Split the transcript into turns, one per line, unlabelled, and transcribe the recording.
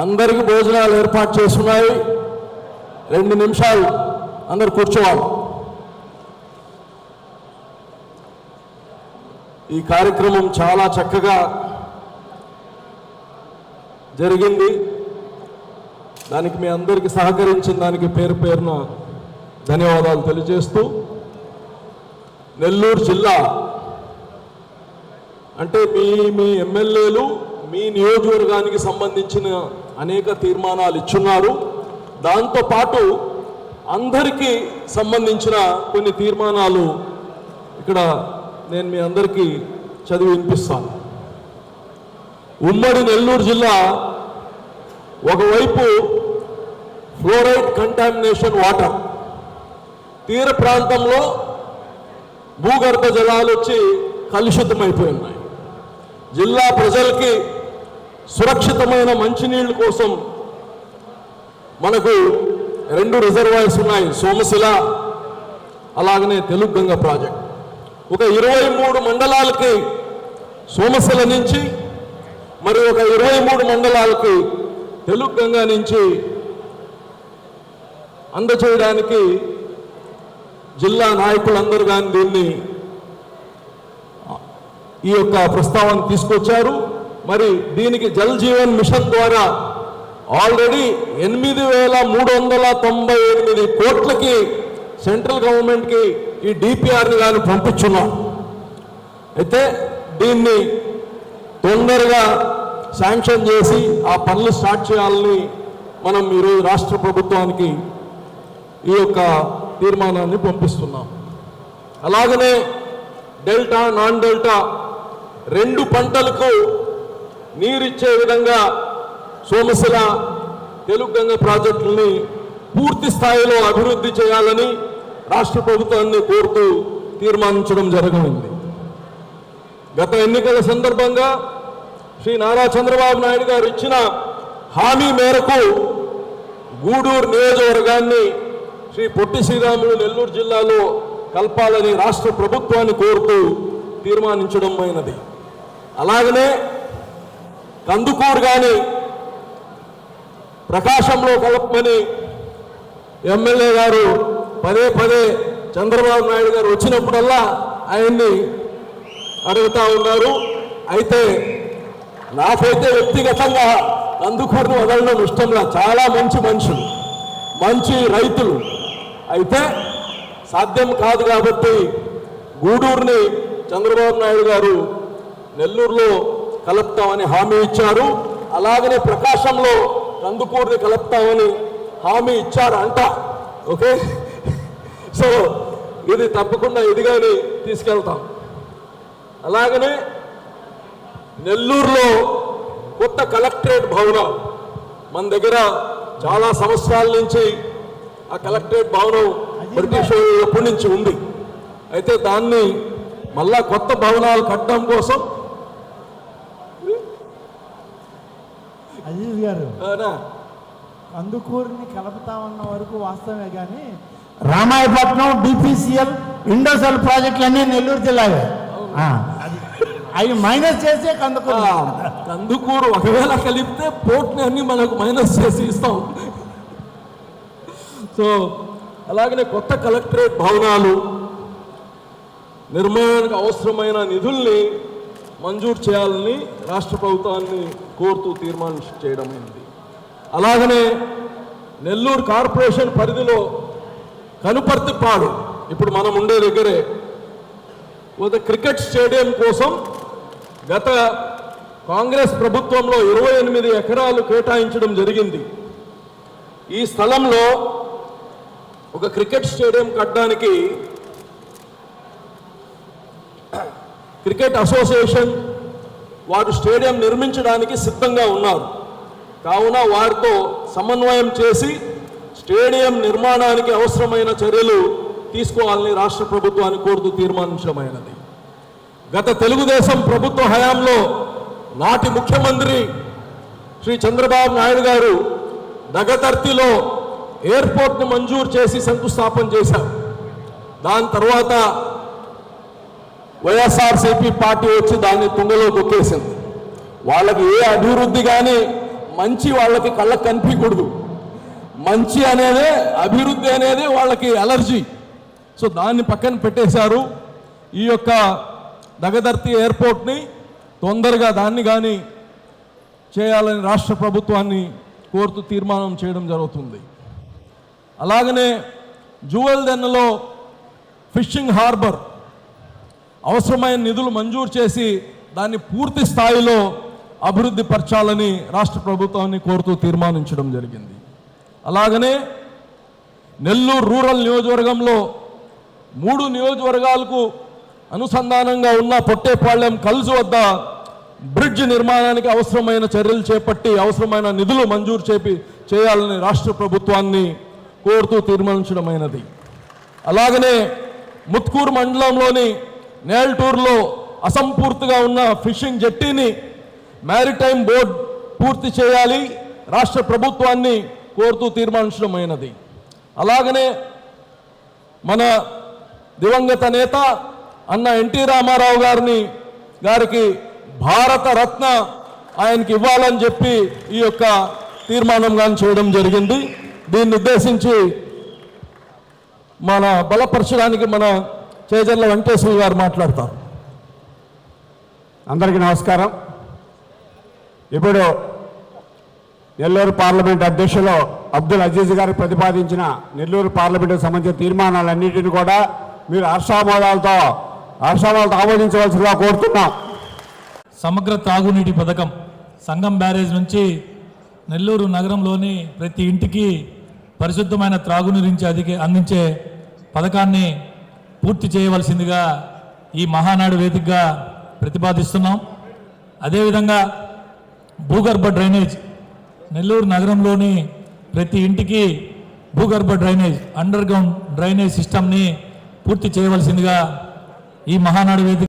అందరికీ భోజనాలు ఏర్పాటు చేస్తున్నాయి. రెండు నిమిషాలు అందరు కూర్చోవాలి. ఈ కార్యక్రమం చాలా చక్కగా జరిగింది. దానికి మీ అందరికీ సహకరించిన దానికి పేరు పేరున ధన్యవాదాలు తెలియజేస్తూ నెల్లూరు జిల్లా అంటే మీ మీ ఎమ్మెల్యేలు మీ నియోజకవర్గానికి సంబంధించిన అనేక తీర్మానాలు ఇచ్చున్నారు. దాంతోపాటు అందరికీ సంబంధించిన కొన్ని తీర్మానాలు ఇక్కడ నేను మీ అందరికీ చదివి వినిపిస్తాను. ఉమ్మడి నెల్లూరు జిల్లా ఒకవైపు ఫ్లోరైడ్ కంటామినేషన్ వాటర్ తీర ప్రాంతంలో భూగర్భ జలాలు వచ్చి కలుషితమైపోయి ఉన్నాయి. జిల్లా ప్రజలకి సురక్షితమైన మంచినీళ్ళ కోసం మనకు రెండు రిజర్వాయర్స్ ఉన్నాయి సోమశిల అలాగనే తెలుగు గంగ ప్రాజెక్ట్. ఒక ఇరవై మూడు మండలాలకి సోమశిల నుంచి మరి ఒక ఇరవై మూడు మండలాలకి తెలుగు గంగ నుంచి అందచేయడానికి జిల్లా నాయకులందరూ కానీ దీన్ని ఈ యొక్క ప్రస్తావన తీసుకొచ్చారు. మరి దీనికి జల్ జీవన్ మిషన్ ద్వారా ఆల్రెడీ ఎనిమిది వేల మూడు వందల తొంభై ఎనిమిది కోట్లకి సెంట్రల్ గవర్నమెంట్కి ఈ డిపిఆర్ని కానీ పంపించున్నాం. అయితే దీన్ని తొందరగా శాంక్షన్ చేసి ఆ పనులు స్టార్ట్ చేయాలని మనం ఈరోజు రాష్ట్ర ప్రభుత్వానికి ఈ యొక్క తీర్మానాన్ని పంపిస్తున్నాం. అలాగనే డెల్టా నాన్ డెల్టా రెండు పంటలకు నీరిచ్చే విధంగా సోమశిల తెలుగు గంగ ప్రాజెక్టుల్ని పూర్తి స్థాయిలో అభివృద్ధి చేయాలని రాష్ట్ర ప్రభుత్వాన్ని కోరుతూ తీర్మానించడం జరగనుంది. గత ఎన్నికల సందర్భంగా శ్రీ నారా చంద్రబాబు నాయుడు గారు ఇచ్చిన హామీ మేరకు గూడూరు నియోజకవర్గాన్ని శ్రీ పొట్టి శ్రీరాములు నెల్లూరు జిల్లాలో కలపాలని రాష్ట్ర ప్రభుత్వాన్ని కోరుతూ తీర్మానించడం అయినది. అలాగనే కందుకూరు కానీ ప్రకాశంలో కలపమని ఎమ్మెల్యే గారు పదే పదే చంద్రబాబు నాయుడు గారు వచ్చినప్పుడల్లా ఆయన్ని అడుగుతూ ఉన్నారు. అయితే నాకైతే వ్యక్తిగతంగా కందుకూరును వదలడం ఇష్టంలా చాలా మంచి మనుషులు మంచి రైతులు. అయితే సాధ్యం కాదు కాబట్టి గూడూరుని చంద్రబాబు నాయుడు గారు నెల్లూరులో కలుపుతామని హామీ ఇచ్చారు. అలాగనే ప్రకాశంలో కందుకూరుని కలుపుతామని హామీ ఇచ్చారు అంట ఓకే? సో ఇది తప్పకుండా ఇది తీసుకెళ్తాం. అలాగనే నెల్లూరులో కొత్త కలెక్టరేట్ భవనం మన దగ్గర చాలా సంవత్సరాల నుంచి ఆ కలెక్టరేట్ భవనం బ్రిటిష్ ఎప్పటి నుంచి ఉంది. అయితే దాన్ని మళ్ళా కొత్త భవనాలు కట్టడం కోసం
అజీజ్ గారు. కందుకూరుని కలుపుతామన్న వరకు వాస్తవమే కానీ రామాయపట్నం డిపిసిఎల్ ఇండోసెల్ ప్రాజెక్టులన్నీ నెల్లూరు జిల్లావే. అవి మైనస్ చేసే కందుకూరు.
కందుకూరు ఒకవేళ కలిపితే పోర్ట్ని అన్ని మనకు మైనస్ చేసి ఇస్తాం. సో అలాగనే కొత్త కలెక్టరేట్ భవనాలు నిర్మాణానికి అవసరమైన నిధుల్ని మంజూరు చేయాలని రాష్ట్ర ప్రభుత్వాన్ని కోరుతూ తీర్మానం చేయడమైంది అలాగనే నెల్లూరు కార్పొరేషన్ పరిధిలో కనుపర్తిపాడు ఇప్పుడు మనం ఉండే దగ్గరే ఒక క్రికెట్ స్టేడియం కోసం గత కాంగ్రెస్ ప్రభుత్వంలో ఇరవై ఎనిమిది ఎకరాలు కేటాయించడం జరిగింది. ఈ స్థలంలో ఒక క్రికెట్ స్టేడియం కట్టడానికి క్రికెట్ అసోసియేషన్ వారు స్టేడియం నిర్మించడానికి సిద్ధంగా ఉన్నారు. కావున వారితో సమన్వయం చేసి స్టేడియం నిర్మాణానికి అవసరమైన చర్యలు తీసుకోవాలని రాష్ట్ర ప్రభుత్వాన్ని కోరుతూ తీర్మానించడమైనది. గత తెలుగుదేశం ప్రభుత్వ హయాంలో నాటి ముఖ్యమంత్రి శ్రీ చంద్రబాబు నాయుడు గారు నగతర్తిలో ఎయిర్పోర్ట్ను మంజూరు చేసి శంకుస్థాపన చేశారు. దాని తర్వాత వైఎస్ఆర్సీపీ పార్టీ వచ్చి దాన్ని తుంగలో దొక్కేసింది వాళ్ళకి ఏ అభివృద్ధి కానీ మంచి వాళ్ళకి కళ్ళకు కనిపించకూడదు. మంచి అనేదే అభివృద్ధి అనేది వాళ్ళకి అలర్జీ సో దాన్ని పక్కన పెట్టేశారు. ఈ యొక్క దగదర్తి ఎయిర్పోర్ట్ని తొందరగా దాన్ని కానీ చేయాలని రాష్ట్ర ప్రభుత్వాన్ని కోరుతూ తీర్మానం చేయడం జరుగుతుంది. అలాగనే జువెల్దెన్నలో ఫిషింగ్ హార్బర్ అవసరమైన నిధులు మంజూరు చేసి దాన్ని పూర్తి స్థాయిలో అభివృద్ధి పరచాలని రాష్ట్ర ప్రభుత్వాన్ని కోరుతూ తీర్మానించడం జరిగింది. అలాగనే నెల్లూరు రూరల్ నియోజకవర్గంలో మూడు నియోజకవర్గాలకు అనుసంధానంగా ఉన్న పొట్టేపాళ్యం కలుసు వద్ద బ్రిడ్జ్ నిర్మాణానికి అవసరమైన చర్యలు చేపట్టి అవసరమైన నిధులు మంజూరు చేపి చేయాలని రాష్ట్ర ప్రభుత్వాన్ని కోరుతూ తీర్మానించడమైనది. అలాగనే ముత్కూరు మండలంలోని నేల్టూరులో అసంపూర్తిగా ఉన్న ఫిషింగ్ జెట్టీని మ్యారిటైమ్ బోర్డ్ పూర్తి చేయాలి. రాష్ట్ర ప్రభుత్వాన్ని కోరుతూ తీర్మానించడమైనది. అలాగనే మన దివంగత నేత అన్న ఎన్టీ రామారావు గారిని గారికి భారత రత్న ఆయనకి ఇవ్వాలని చెప్పి ఈ యొక్క తీర్మానం కానీ చేయడం జరిగింది. దీన్ని ఉద్దేశించి మన బలపరచడానికి మన చేజర్ల వెంకటేశ్వర గారు మాట్లాడతారు.
అందరికీ నమస్కారం. ఇప్పుడు నెల్లూరు పార్లమెంట్ అధ్యక్షులు అబ్దుల్ అజీజ్ గారు ప్రతిపాదించిన నెల్లూరు పార్లమెంటుకు సంబంధించిన తీర్మానాలన్నింటినీ కూడా మీరు హర్షామోదాలతో హర్షామోదాలతో ఆమోదించవలసిందిగా కోరుతున్నాం.
సమగ్ర తాగునీటి పథకం సంగం బ్యారేజ్ నుంచి నెల్లూరు నగరంలోని ప్రతి ఇంటికి పరిశుద్ధమైన త్రాగునీరించి అధిక అందించే పథకాన్ని పూర్తి చేయవలసిందిగా ఈ మహానాడు వేదికగా ప్రతిపాదిస్తున్నాం. అదేవిధంగా భూగర్భ డ్రైనేజ్ నెల్లూరు నగరంలోని ప్రతి ఇంటికి భూగర్భ డ్రైనేజ్ అండర్ గ్రౌండ్ డ్రైనేజ్ సిస్టమ్ని పూర్తి చేయవలసిందిగా ఈ మహానాడు వేదిక